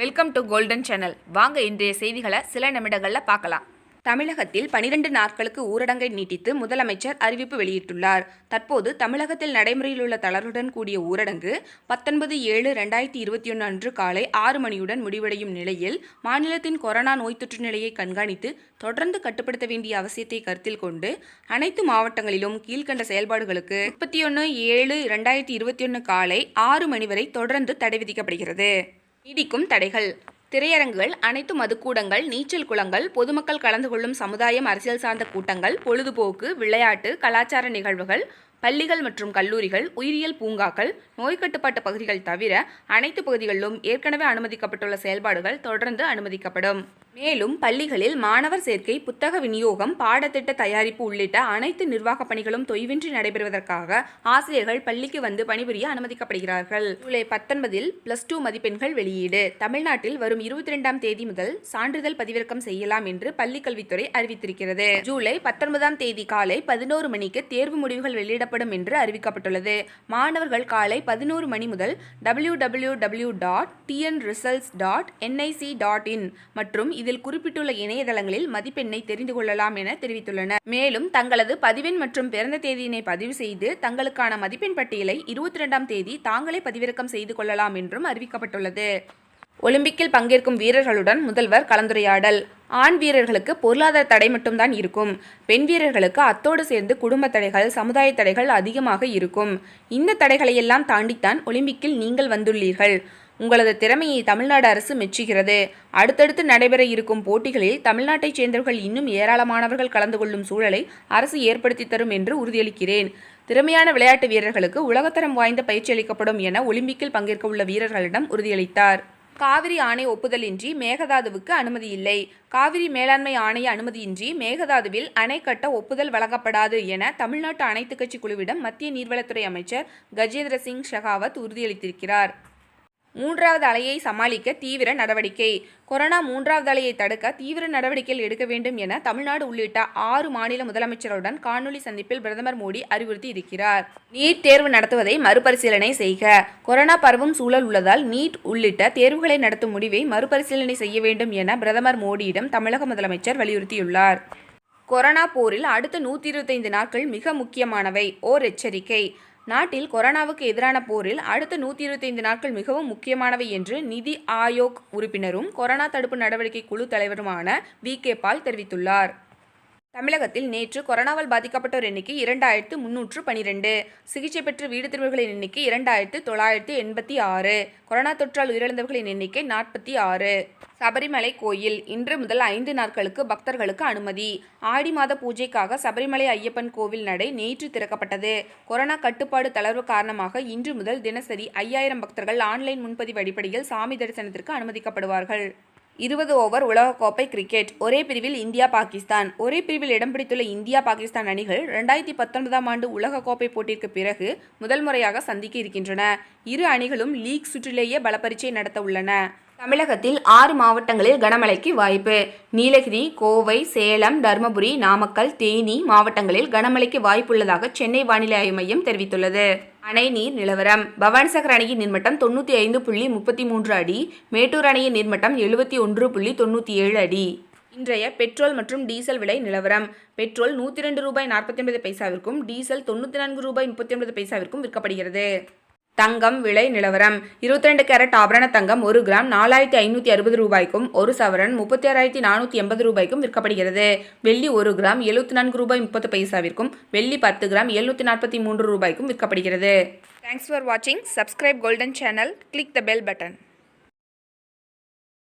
Welcome to golden channel வாங்க இன்றைய செய்திகளை சில நிமிடங்களில் பார்க்கலாம். தமிழகத்தில் பனிரெண்டு நாட்களுக்கு ஊரடங்கை நீட்டித்து முதலமைச்சர் அறிவிப்பு வெளியிட்டுள்ளார். தற்போது தமிழகத்தில் நடைமுறையில் உள்ள தளர்வுடன் கூடிய ஊரடங்கு பத்தொன்பது ஏழு ரெண்டாயிரத்தி இருபத்தி ஒன்று அன்று காலை ஆறு மணியுடன் முடிவடையும் நிலையில் மாநிலத்தின் கொரோனா நோய் தொற்று நிலையை கண்காணித்து தொடர்ந்து கட்டுப்படுத்த வேண்டிய அவசியத்தை கருத்தில் கொண்டு அனைத்து மாவட்டங்களிலும் கீழ்க்கண்ட செயல்பாடுகளுக்கு முப்பத்தி ஒன்று ஏழு ரெண்டாயிரத்தி இருபத்தி ஒன்று காலை ஆறு மணி வரை தொடர்ந்து தடை விதிக்கப்படுகிறது. நீடிக்கும் தடைகள். திரையரங்குகள் அனைத்து மதுக்கூடங்கள் நீச்சல் குளங்கள் பொதுமக்கள் கலந்து கொள்ளும் சமுதாயம் அரசியல் சார்ந்த கூட்டங்கள் பொழுதுபோக்கு விளையாட்டு கலாச்சார நிகழ்வுகள் பள்ளிகள் மற்றும் கல்லூரிகள் உயிரியல் பூங்காக்கள் நோய் கட்டுப்பாட்டு பகுதிகள் தவிர அனைத்து பகுதிகளிலும் ஏற்கனவே அனுமதிக்கப்பட்டுள்ள செயல்பாடுகள் தொடர்ந்து அனுமதிக்கப்படும். மேலும் பள்ளிகளில் மாணவர் சேர்க்கை புத்தக விநியோகம் பாடத்திட்ட தயாரிப்பு உள்ளிட்ட அனைத்து நிர்வாக பணிகளும் தொய்வின்றி நடைபெறுவதற்காக ஆசிரியர்கள் பள்ளிக்கு வந்து பணிபுரிய அனுமதிக்கப்படுகிறார்கள். ஜூலை பத்தொன்பதில் பிளஸ் டூ மதிப்பெண்கள் வெளியீடு. தமிழ்நாட்டில் வரும் இருபத்தி ரெண்டாம் தேதி முதல் சான்றிதழ் பதிவிறக்கம் செய்யலாம் என்று பள்ளிக்கல்வித்துறை அறிவித்திருக்கிறது. ஜூலை பத்தொன்பதாம் தேதி காலை பதினோரு மணிக்கு தேர்வு முடிவுகள் வெளியிடப்படும் என்று அறிவிக்கப்பட்டுள்ளது. மாணவர்கள் காலை பதினோரு மணி முதல் W W W dot TN results dot NIC dot in மற்றும் இதில் குறிப்பிட்டுள்ள இணையதளங்களில் மதிப்பெண்ணை தெரிந்து கொள்ளலாம் என தெரிவித்துள்ளனர். மேலும் தங்களது பதிவெண் மற்றும் பிறந்த தேதியினை பதிவு செய்து தங்களுக்கான மதிப்பெண் பட்டியலை இருபத்தி ரெண்டாம் தேதி தாங்களே பதிவிறக்கம் செய்து கொள்ளலாம் என்றும் அறிவிக்கப்பட்டுள்ளது. ஒலிம்பிக்கில் பங்கேற்கும் வீரர்களுடன் முதல்வர் கலந்துரையாடல். ஆண் வீரர்களுக்கு பொருளாதார தடை மட்டும்தான் இருக்கும். பெண் வீரர்களுக்கு அத்தோடு சேர்ந்து குடும்ப தடைகள் சமுதாய தடைகள் அதிகமாக இருக்கும். இந்த தடைகளையெல்லாம் தாண்டித்தான் ஒலிம்பிக்கில் நீங்கள் வந்துள்ளீர்கள். உங்களது திறமையை தமிழ்நாடு அரசு மெச்சுகிறது. அடுத்தடுத்து நடைபெற இருக்கும் போட்டிகளில் தமிழ்நாட்டைச் சேர்ந்தவர்கள் இன்னும் ஏராளமானவர்கள் கலந்து கொள்ளும் சூழலை அரசு ஏற்படுத்தி தரும் என்று உறுதியளிக்கிறேன். திறமையான விளையாட்டு வீரர்களுக்கு உலகத்தரம் வாய்ந்த பயிற்சி அளிக்கப்படும் என ஒலிம்பிக்கில் பங்கேற்க உள்ள வீரர்களிடம் உறுதியளித்தார். காவிரி ஆணை ஒப்புதலின்றி மேகதாதுவுக்கு அனுமதி இல்லை. காவிரி மேலாண்மை ஆணைய அனுமதியின்றி மேகதாதுவில் அணை கட்ட ஒப்புதல் வழங்கப்படாது என தமிழ்நாட்டு அனைத்துக் கட்சி குழுவிடம் மத்திய நீர்வளத்துறை அமைச்சர் கஜேந்திர சிங் ஷெகாவத் உறுதியளித்திருக்கிறார். மூன்றாவது அலையை சமாளிக்க தீவிர நடவடிக்கை. கொரோனா மூன்றாவது அலையை தடுக்க தீவிர நடவடிக்கைகள் எடுக்க வேண்டும் என தமிழ்நாடு உள்ளிட்ட ஆறு மாநில முதலமைச்சருடன் காணொலி சந்திப்பில் பிரதமர் மோடி அறிவுறுத்தி இருக்கிறார். நீட் தேர்வு நடத்துவதை மறுபரிசீலனை செய்க. கொரோனா பரவும் சூழல் உள்ளதால் நீட் உள்ளிட்ட தேர்வுகளை நடத்தும் முடிவை மறுபரிசீலனை செய்ய வேண்டும் என பிரதமர் மோடியிடம் தமிழக முதலமைச்சர் வலியுறுத்தியுள்ளார். கொரோனா போரில் அடுத்த நூற்றி இருபத்தைந்து நாட்கள் மிக முக்கியமானவை. ஓர் எச்சரிக்கை. நாட்டில் கொரோனாவுக்கு எதிரான போரில் அடுத்த நூற்றி இருபத்தைந்து நாட்கள் மிகவும் முக்கியமானவை என்று நிதி ஆயோக் உறுப்பினரும் கொரோனா தடுப்பு நடவடிக்கை குழு தலைவருமான வி கே பால் தெரிவித்துள்ளார். தமிழகத்தில் நேற்று கொரோனாவால் பாதிக்கப்பட்டோர் எண்ணிக்கை இரண்டாயிரத்து முன்னூற்று பனிரெண்டு. சிகிச்சை பெற்று வீடு திரும்புகளின் எண்ணிக்கை இரண்டாயிரத்து தொள்ளாயிரத்து எண்பத்தி ஆறு. கொரோனா தொற்றால் உயிரிழந்தவர்களின் எண்ணிக்கை நாற்பத்தி ஆறு. சபரிமலை கோயில் இன்று முதல் ஐந்து நாட்களுக்கு பக்தர்களுக்கு அனுமதி. ஆடி மாத பூஜைக்காக சபரிமலை ஐயப்பன் கோவில் நடை நேற்று திறக்கப்பட்டது. கொரோனா கட்டுப்பாடு தளர்வு காரணமாக இன்று முதல் தினசரி ஐயாயிரம் பக்தர்கள் ஆன்லைன் முன்பதிவு அடிப்படையில் சாமி தரிசனத்திற்கு அனுமதிக்கப்படுவார்கள். இருபது ஓவர் உலகக்கோப்பை கிரிக்கெட். ஒரே பிரிவில் இந்தியா பாகிஸ்தான். ஒரே பிரிவில் இடம் பிடித்துள்ள இந்தியா பாகிஸ்தான் அணிகள் ரெண்டாயிரத்தி பத்தொன்பதாம் ஆண்டு உலகக்கோப்பை போட்டிற்கு பிறகு முதல் முறையாக சந்திக்க இருக்கின்றன. இரு அணிகளும் லீக் சுற்றிலேயே பலப்பரீட்சை நடத்த உள்ளன. தமிழகத்தில் ஆறு மாவட்டங்களில் கனமழைக்கு வாய்ப்பு. நீலகிரி கோவை சேலம் தருமபுரி நாமக்கல் தேனி மாவட்டங்களில் கனமழைக்கு வாய்ப்புள்ளதாக சென்னை வானிலை ஆய்வு மையம் தெரிவித்துள்ளது. அணை நீர் நிலவரம். பவானிசாகர் அணையின் நீர்மட்டம் தொண்ணூற்றி ஐந்து புள்ளி முப்பத்தி மூன்று அடி மேட்டூர் அணையின் நீர்மட்டம் எழுபத்தி ஒன்று புள்ளி தொண்ணூற்றி ஏழு அடி. இன்றைய பெட்ரோல் மற்றும் டீசல் விலை நிலவரம். பெட்ரோல் நூற்றி ரெண்டு ரூபாய் நாற்பத்தி ஒன்பது பைசாவிற்கும் டீசல் தொண்ணூற்றி நான்கு ரூபாய் முப்பத்தி ஒன்பது பைசாவிற்கும் விற்கப்படுகிறது. தங்கம் விலை நிலவரம். இருபத்தி ரெண்டு கேரட் ஆபரண தங்கம் ஒரு கிராம் நாலாயிரத்தி ஐநூற்றி அறுபது ரூபாய்க்கும் ஒரு சவரன் முப்பத்தி ஆறாயிரத்தி நானூற்றி எண்பது ரூபாய்க்கும் விற்கப்படுகிறது. வெள்ளி ஒரு கிராம் எழுபத்தி நான்கு ரூபாய் முப்பது பைசாவிற்கும் வெள்ளி பத்து கிராம் எழுநூற்றி நாற்பத்தி மூன்று ரூபாய்க்கும் விற்கப்படுகிறது. தேங்க்ஸ் ஃபார் வாட்சிங் subscribe golden channel click the bell button